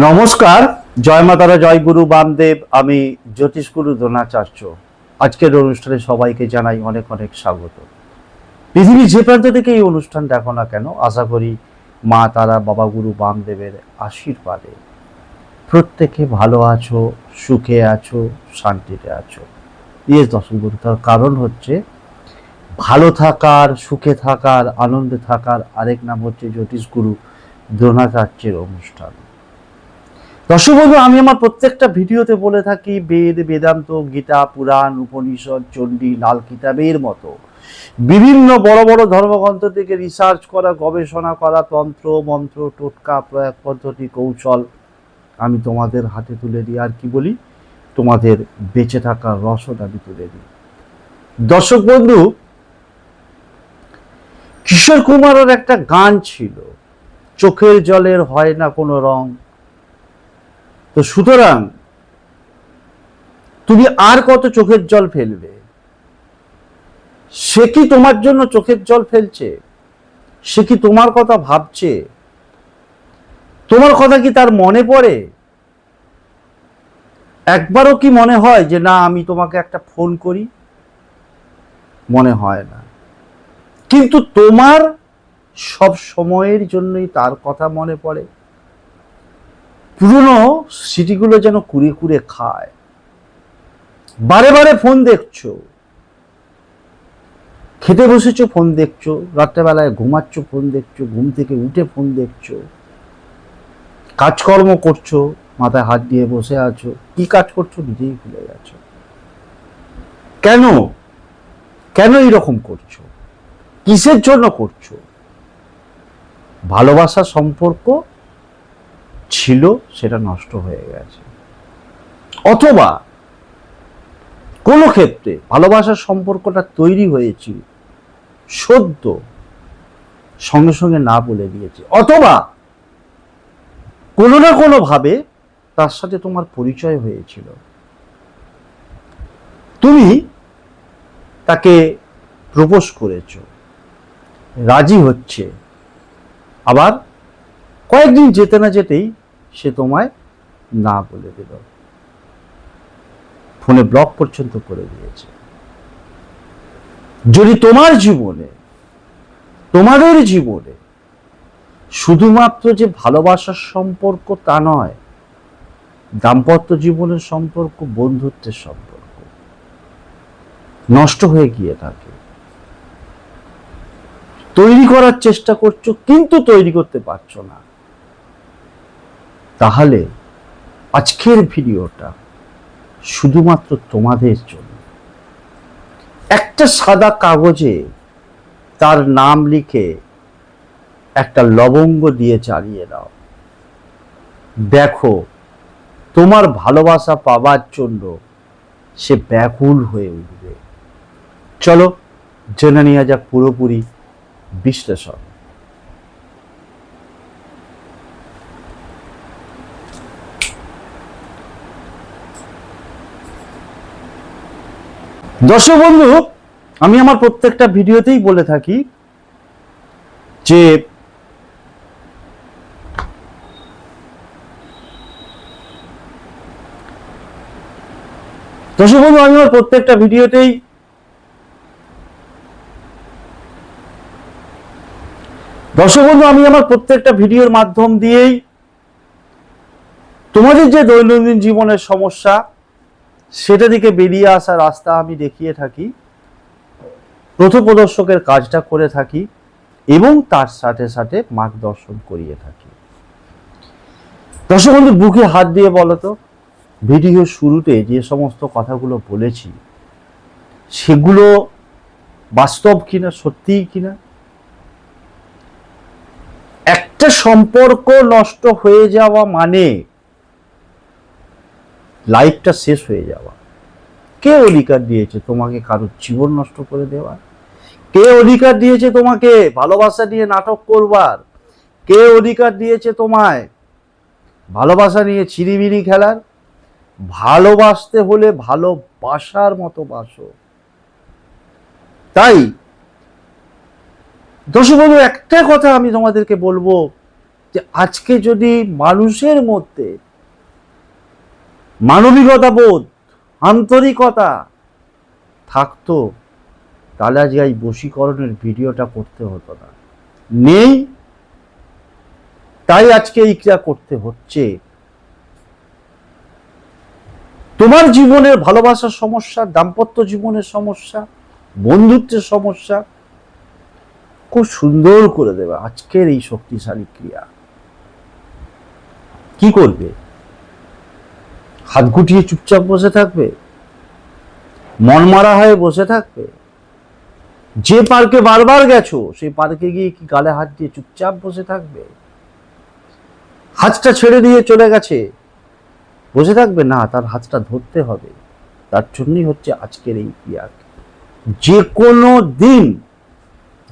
নমস্কার, জয় মাতারা, জয় গুরু বামদেব, আমি জ্যোতিষ গুরু দ্রোণাচার্য। আজকের অনুষ্ঠানে সবাইকে জানাই অনেক অনেক স্বাগত। পৃথিবীর যে প্রান্ত থেকে এই অনুষ্ঠান দেখো না কেন, আশা করি মা, তারা, বাবা, গুরু, বামদেবের আশীর্বাদে। প্রত্যেকে ভালো আছো, সুখে আছো, শান্তিতে আছো। ইয়ে দর্শক বন্ধু তার কারণ হচ্ছে ভালো থাকার, সুখে থাকার, আনন্দে থাকার আরেক নাম হচ্ছে জ্যোতিষ গুরু দ্রোণাচার্যের অনুষ্ঠান। দর্শক বন্ধু, আমি আমার প্রত্যেকটা ভিডিওতে বলে থাকি, বেদ, বেদান্ত, গীতা, পুরাণ, উপনিষদ, চণ্ডী, লাল কিতাবের মতো। বিভিন্ন বড় বড় ধর্মগ্রন্থ থেকে রিসার্চ করা, গবেষণা করা, তন্ত্র, মন্ত্র, টোটকা, প্রয়োগ পদ্ধতি, কৌশল আমি তোমাদের হাতে তুলে দিই। আর কি বলি? তোমাদের বেঁচে থাকার রসদ আমি তুলে দিই। দর্শক বন্ধু, কিশোর কুমারের একটা গান ছিল, চোখের জলের হয় না কোনো রং। তো সুতরাং তুমি আর কত চোখের জল ফেলবে? সে কি তোমার জন্য চোখের জল ফেলছে? সে কি তোমার কথা ভাবছে? তোমার কথা কি তার মনে পড়ে? একবারও কি মনে হয় যে না, আমি তোমাকে একটা ফোন করি? মনে হয় না। কিন্তু তোমার সব সময়ের জন্যই তার কথা মনে পড়ে। পুরনো স্মৃতিগুলো যেন কুড়ে কুড়ে খায়। বারে বারে ফোন দেখছ। খেতে বসেছো, ফোন দেখছ। রাত্রেবেলায় ঘুমাচ্ছ, ফোন দেখছ। ঘুম থেকে উঠে ফোন দেখছ। কাজকর্ম করছ, মাথায় হাত দিয়ে বসে আছো। কি কাজ করছ নিজেই ভুলে গেছো। কেন? কেন এইরকম করছ? কিসের জন্য করছ? ভালোবাসার সম্পর্ক ছিল, সেটা নষ্ট হয়ে গেছে। অথবা কোনো ক্ষেত্রে ভালোবাসার সম্পর্কটা তৈরি হয়েছিল সদ্য সঙ্গে সঙ্গে না বলে দিয়েছে। অথবা কোনো না কোনো ভাবে তার সাথে তোমার পরিচয় হয়েছিল। তুমি তাকে প্রপোজ করেছ, রাজি হচ্ছে, আবার কয়েকদিন যেতে না যেতেই সে তোমায় না বলে দিল। ফোনে ব্লক পর্যন্ত করে দিয়েছে। যদি তোমার জীবনে, তোমাদের জীবনে শুধুমাত্র যে ভালোবাসার সম্পর্ক তা নয়, দাম্পত্য জীবনের সম্পর্ক, বন্ধুত্বের সম্পর্ক নষ্ট হয়ে গিয়ে থাকে। তৈরি করার চেষ্টা করছ, কিন্তু তৈরি করতে পারছ না। তাহলে আজকের ভিডিওটা শুধুমাত্র তোমাদের জন্য। একটা সাদা কাগজে তার নাম লিখে একটা লবঙ্গ দিয়ে চালিয়ে দাও। দেখো, তোমার ভালোবাসা পাবার জন্য সে ব্যাকুল হয়ে উঠবে। চলো জেনে নেওয়া যাক পুরোপুরি বিশ্লেষণ। দর্শক বন্ধু, আমি আমার প্রত্যেকটা ভিডিওতেই বলে থাকি যে দর্শক বন্ধু, আমি আমার প্রত্যেকটা ভিডিওতেই দর্শক বন্ধু, আমি আমার প্রত্যেকটা ভিডিওর মাধ্যম দিয়েই তোমাদের যে দৈনন্দিন জীবনের সমস্যা সেটা থেকে বেরিয়ে আসা রাস্তা আমি দেখিয়ে থাকি প্রথপ্রদর্শকের কাজটা করে থাকি এবং তার সাথে সাথে মার্গদর্শন করিয়ে থাকি। দর্শক বন্ধু বুকে হাত দিয়ে বলো তো, ভিডিও শুরুতে যে সমস্ত কথাগুলো বলেছি, সেগুলো বাস্তব কিনা, সত্যিই কিনা? একটা সম্পর্ক নষ্ট হয়ে যাওয়া মানে লাইফটা শেষ হয়ে যাওয়া। কে অধিকার দিয়েছে তোমাকে কারোর জীবন নষ্ট করে দেওয়ার? কে অধিকার দিয়েছে তোমাকে ভালোবাসা নিয়ে নাটক করবার? কে অধিকার দিয়েছে তোমায় ভালোবাসা নিয়ে চিরিবিরি খেলার? ভালোবাসতে হলে ভালোবাসার মতো বাসো। তাই দর্শক বন্ধু একটা কথা আমি তোমাদেরকে বলব যে আজকে যদি মানুষের মধ্যে মানবিকতা বোধ, আন্তরিকতা থাকতো, তাহলে আজকে এই বশীকরণের ভিডিওটা করতে হতো না। নেই, তাই আজকে এই ক্রিয়া করতে হচ্ছে। তোমার জীবনের ভালোবাসার সমস্যা, দাম্পত্য জীবনের সমস্যা, বন্ধুত্বের সমস্যা, খুব সুন্দর করে দেবে আজকের এই শক্তিশালী ক্রিয়া। কি করবে? হাত গুটিয়ে চুপচাপ বসে থাকবে? মন মারা হয়ে বসে থাকবে? যে পার্কে বারবার গেছো, সেই পার্কে গিয়ে কি গালে হাত দিয়ে চুপচাপ বসে থাকবে? হাতটা ছেড়ে দিয়ে চলে গেছে। বসে থাকবে? না, তার হাতটা ধরতে হবে। তার জন্যই হচ্ছে আজকের এই ক্রিয়া যে কোনো দিন,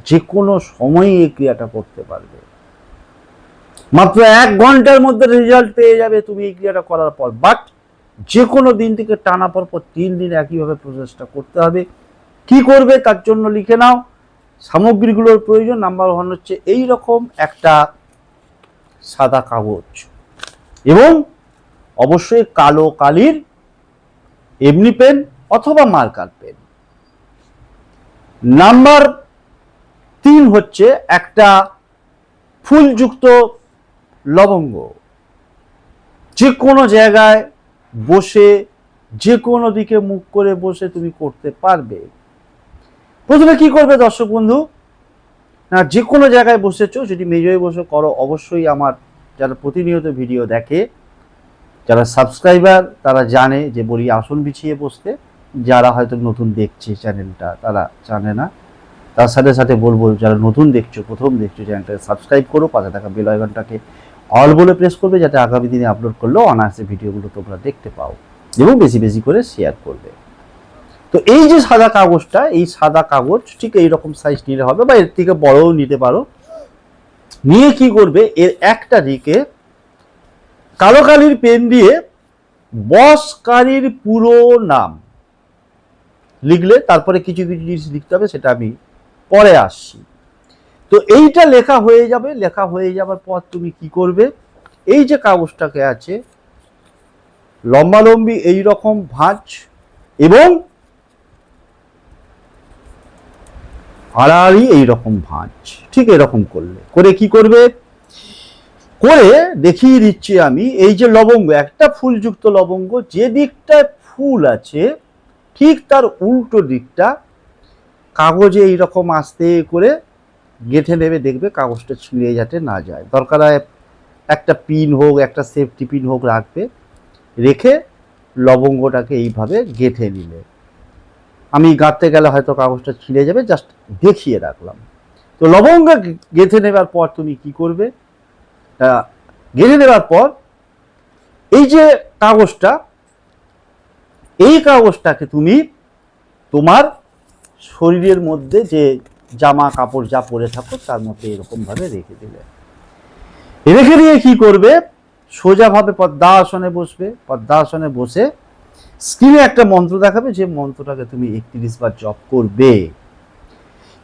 যে কোনো সময়ে এই ক্রিয়াটা করতে পারবে। মাত্র এক ঘণ্টার মধ্যে রেজাল্ট পেয়ে যাবে তুমি এই ক্রিয়াটা করার পর। বাট যে কোনো দিন থেকে টানা পর তিন দিন একইভাবে প্রসেসটা করতে হবে। কি করবে তার জন্য লিখে নাও। সামগ্রীগুলোর প্রয়োজন নাম্বার ওয়ান হচ্ছে এই রকম একটা সাদা কাগজ। এবং অবশ্যই কালো কালির এমনি পেন অথবা মার্কার পেন। নাম্বার তিন হচ্ছে একটা ফুলযুক্ত লবঙ্গ। যে কোনো জায়গায় বসে যে কোনো দিকে মুখ করে বসে তুমি করতে পারবে। প্রথমে কি করবে দর্শক বন্ধু? না, যে কোনো জায়গায় বসেছো, যদি মেজয়ে বসে, করো। অবশ্যই আমার যারা প্রতিনিয়ত ভিডিও দেখে, যারা সাবস্ক্রাইবার, তারা জানে যে বলি আসন বিছিয়ে বসতে, যারা হয়তো নতুন দেখছে চ্যানেলটা, তারা জানে না। তার সাথে সাথে বলব, যারা নতুন দেখছ, প্রথম দেখছ চ্যানেলটাকে সাবস্ক্রাইব করো, পাশে থাকা বেল অল বলে প্রেস করবে যাতে আগামী দিনে আপলোড করলেও অনায়াসে ভিডিওগুলো তোমরা দেখতে পাও এবং বেশি বেশি করে শেয়ার করবে। তো এই যে সাদা কাগজটা, এই সাদা কাগজ ঠিক এই রকম সাইজ নিলে হবে বা এর থেকে বড়ও নিতে পারো। নিয়ে কি করবে? এর একটা দিকে কালো কালির পেন দিয়ে বসকারীর পুরো নাম লিখলে, তারপরে কিছু কিছু জিনিস লিখতে হবে, সেটা আমি পরে আসছি। তো এইটা লেখা হয়ে যাবে, লেখা হয়ে যাবার পর তুমি কি করবে? এই যে কাগজটাকে আছে, লম্বালম্বি এই রকম ভাঁজ এবং আড়াআড়ি এই রকম ভাঁজ। ঠিক এরকম করলে। করে কি করবে? করে দেখিয়ে দিচ্ছি আমি, এই যে লবঙ্গ, একটা ফুলযুক্ত লবঙ্গ, যে দিকটায় ফুল আছে, ঠিক তার উল্টো দিকটা, কাগজে এইরকম আস্তে করে গেঁথে নেবে দেখবে কাগজটা ছিঁড়ে যাতে না যায়। দরকার হয় একটা পিন হোক, একটা সেফটি পিন হোক রাখবে, রেখে লবঙ্গটাকে এইভাবে গেঁথে নিলে। আমি গাঁথতে গেলে হয়তো কাগজটা ছিঁড়ে যাবে জাস্ট দেখিয়ে রাখলাম। তো লবঙ্গ গেঁথে নেবার পর তুমি কি করবে? গেঁথে নেবার পর এই যে কাগজটা, এই কাগজটাকে তুমি তোমার শরীরের মধ্যে যে জামা কাপড় যা পরে থাকো তার মধ্যে এরকমভাবে রেখে দিলে। রেখে দিয়ে কি করবে? সোজাভাবে পদ্মাসনে বসবে। পদ্মাসনে বসে স্ক্রিনে একটা মন্ত্র দেখাবে, যে মন্ত্রটাকে তুমি একত্রিশ বার জপ করবে।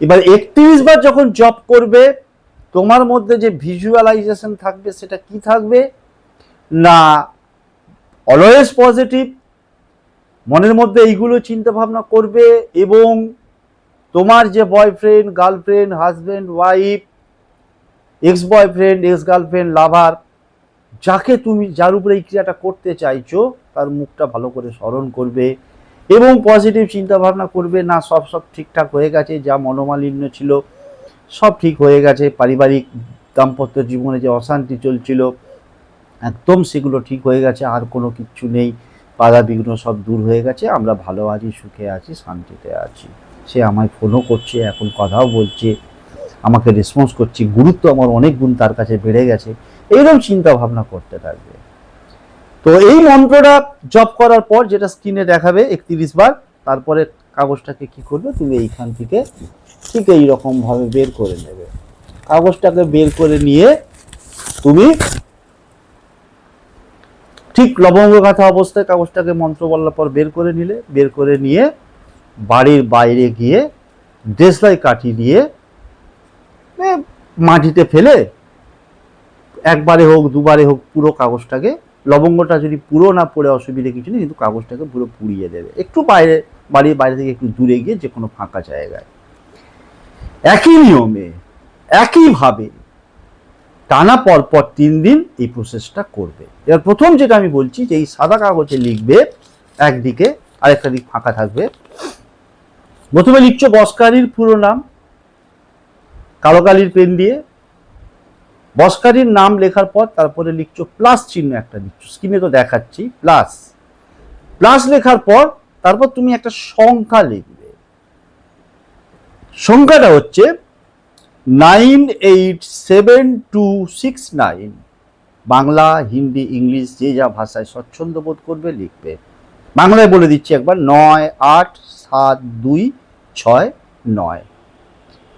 এবার একত্রিশ বার যখন জপ করবে, তোমার মধ্যে যে ভিজুয়ালাইজেশন থাকবে, সেটা কি থাকবে? না অলওয়েজ পজিটিভ মনের মধ্যে এইগুলো চিন্তা ভাবনা করবে এবং তোমার যে boyfriend girlfriend husband wife ex boyfriend ex girlfriend lover যাকে তুমি, যার উপরে এই ক্রিয়াটা করতে চাইছো, তার মুখটা ভালো করে স্মরণ করবে এবং পজিটিভ চিন্তা ভাবনা করবে, না, সব সব ঠিকঠাক হয়ে গেছে, যা মনোমালিন্য ছিল, সব ঠিক হয়ে গেছে, পারিবারিক দাম্পত্য জীবনে যে অশান্তি চলছিল, একদম সেগুলো ঠিক হয়ে গেছে, আর কোনো কিচ্ছু নেই, বাধা বিঘ্ন সব দূর হয়ে গেছে, আমরা ভালো আছি, সুখে আছি, শান্তিতে আছি। সে আমায় ফোনও করছে, এখন কথাও বলছে, আমাকে রেসপন্স করছে, গুরুত্ব আমার অনেক গুণ তার কাছে বেড়ে গেছে। এইরকম চিন্তা ভাবনা করতে থাকবে। তো এই মন্ত্রটা জপ করার পর যেটা স্ক্রিনে দেখাবে একত্রিশ বার, তারপরে কাগজটাকে কি করবে? তুমি এইখান থেকে ঠিক এইরকম ভাবে বের করে নেবে। কাগজটাকে বের করে নিয়ে তুমি ঠিক লবঙ্গ গাথা অবস্থায় কাগজটাকে মন্ত্র বলার পর বের করে নিলে, বের করে নিয়ে বাড়ির বাইরে গিয়ে দেশলাই কাঠি দিয়ে মাটিতে ফেলে একবারে হোক, দুবারে হোক, পুরো কাগজটাকে, লবঙ্গটা যদি পুরো না পড়ে, অসুবিধে কিছু নেই, কিন্তু কাগজটাকে পুরো পুড়িয়ে দেবে। একটু বাইরে, বাড়ির বাইরে থেকে একটু দূরে গিয়ে যে কোনো ফাঁকা জায়গায়। একই নিয়মে, একইভাবে টানা পর পর তিন দিন এই প্রসেসটা করবে। এবার প্রথম যেটা আমি বলছি যে এই সাদা কাগজে লিখবে, একদিকে আরেকটা দিক ফাঁকা থাকবে প্রথমে লিখছো বসকারীর পুরো নাম কালো কালির পেন দিয়ে। বসকারীর নাম লেখার পর তারপরে লিখছো প্লাস চিহ্ন একটা লিখছো স্ক্রিনে তো দেখাচ্ছি, প্লাস। প্লাস লেখার পর তারপর তুমি একটা সংখ্যা লিখবে। সংখ্যাটা হচ্ছে nine eight seven two six nine. Bangla, Hindi, English, যে যা ভাষায় স্বচ্ছন্দ বোধ করবে লিখবে। বাংলায় বলে দিচ্ছি একবার, নয় আট সাত দুই ছয় নয়।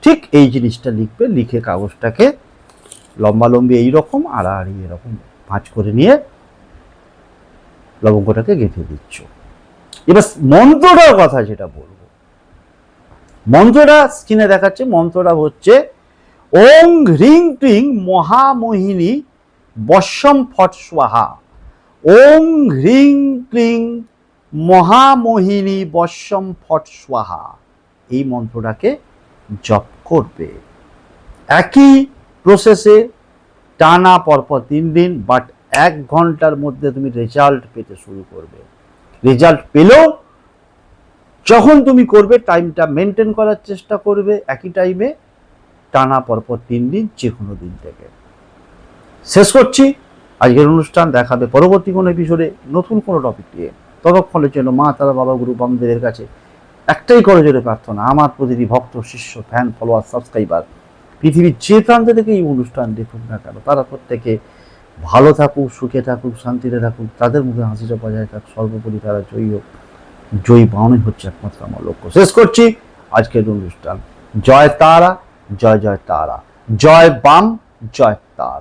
ঠিক এই জিনিসটা লিখবে, লিখে কাগজটাকে লম্বালম্বি এইরকম, আড়াআড়ি এরকম ভাঁজ করে নিয়ে লবঙ্গটাকে গেঁথে দিচ্ছ। এবার মন্ত্রটার কথা যেটা বলব। মন্ত্রটা স্ক্রিনে দেখাচ্ছে, মন্ত্রটা হচ্ছে, ওং হ্রিং ক্রিং মহামোহিনী বশ্যম ফট স্বাহা। ওং হ্রিং ক্রিং মহামোহিনী বশ্যম ফট স্বাহা। এই মন্ত্রটাকে জপ করবে। একই প্রসেসে টানা পরপর তিন দিন বাট এক ঘণ্টার মধ্যে তুমি রেজাল্ট পেতে শুরু করবে। রেজাল্ট পেলেও যখন তুমি করবে টাইমটা মেনটেন করার চেষ্টা করবে। একই টাইমে টানা পরপর তিন দিন যে কোনো দিন থেকে। শেষ করছি। আজকের অনুষ্ঠান দেখাবে পরবর্তী কোনো এপিসোডে নতুন কোনো টপিক নিয়ে। ততক্ষণের জন্য মা তারা বাবা গুরু বামদেবের কাছে একটাই করে জোরে প্রার্থনা, আমার প্রতিটি ভক্ত, শিষ্য ফ্যান ফলোয়ার সাবস্ক্রাইবার পৃথিবীর যে প্রান্ত থেকে এই অনুষ্ঠান দেখুক না কেন, তারা প্রত্যেকে ভালো থাকুক, সুখে থাকুক, শান্তিতে থাকুক, তাদের মুখে হাসিটা বজায় থাক সর্বোপরি তারা জয়ী হোক। জয়ী পাওয়াই হচ্ছে একমাত্র আমার লক্ষ্য। শেষ করছি আজকের অনুষ্ঠান। জয় তারা, জয় জয় তারা। জয় বাম, জয় তারা।